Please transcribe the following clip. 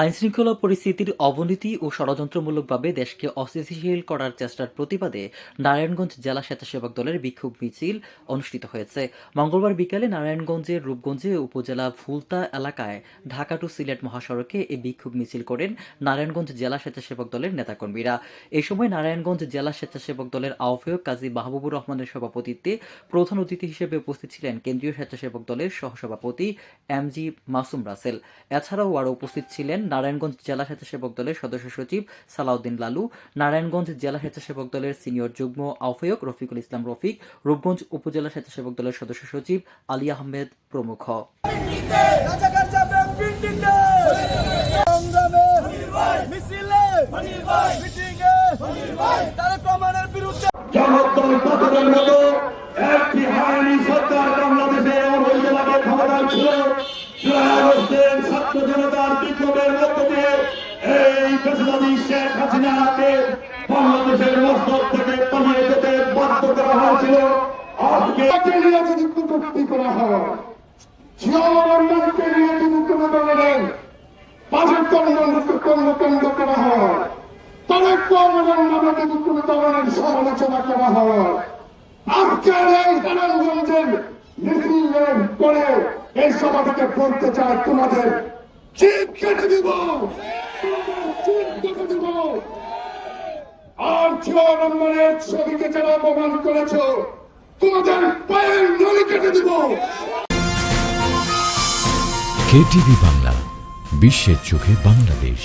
আইনশৃঙ্খলা পরিস্থিতির অবনতি ও ষড়যন্ত্রমূলকভাবে দেশকে অস্থিতিশীল করার চেষ্টার প্রতিবাদে নারায়ণগঞ্জ জেলা স্বেচ্ছাসেবক দলের বিক্ষোভ মিছিল অনুষ্ঠিত হয়েছে। মঙ্গলবার বিকালে নারায়ণগঞ্জের রূপগঞ্জে উপজেলা ফুলতা এলাকায় ঢাকা টু সিলেট মহাসড়কে এই বিক্ষোভ মিছিল করেন নারায়ণগঞ্জ জেলা স্বেচ্ছাসেবক দলের নেতাকর্মীরা। এ সময় নারায়ণগঞ্জ জেলা স্বেচ্ছাসেবক দলের আহ্বায়ক কাজী মাহবুবুর রহমানের সভাপতিত্বে প্রধান অতিথি হিসেবে উপস্থিত ছিলেন কেন্দ্রীয় স্বেচ্ছাসেবক দলের সহসভাপতি এম জি মাসুম রাসেল। এছাড়াও আরও উপস্থিত ছিলেন নারায়ণগঞ্জ জেলা স্বেচ্ছাসেবক দলের সদস্য সচিব সালাউদ্দিন লালু, নারায়ণগঞ্জ জেলা স্বেচ্ছাসেবক দলের সিনিয়র যুগ্ম আহ্বায়ক রফিকুল ইসলাম রফিক, রূপগঞ্জ উপজেলা স্বেচ্ছাসেবক দলের সদস্য সচিব আলী আহমেদ প্রমুখ। মিছিলে রহমানের বিরুদ্ধে আগস্টের ছাত্র জনতার বিপ্লবের মধ্য দিয়ে এই পেশাদারি শেখ হাসিনাকে বাংলাদেশের মস্তক থেকে পালিয়ে যেতে বাধ্য করা হয়েছিল। আজকে কটূক্তি করা হয় করা হয় সমালোচনা করা হয়, আজকের এই সভা থেকে বলতে তোমাদের চিপ কেটে দিব। দিব। আর ছবিকে যারা তোমাদের পায়ের কেটে বাংলা, বিশ্বের চোখে বাংলাদেশ।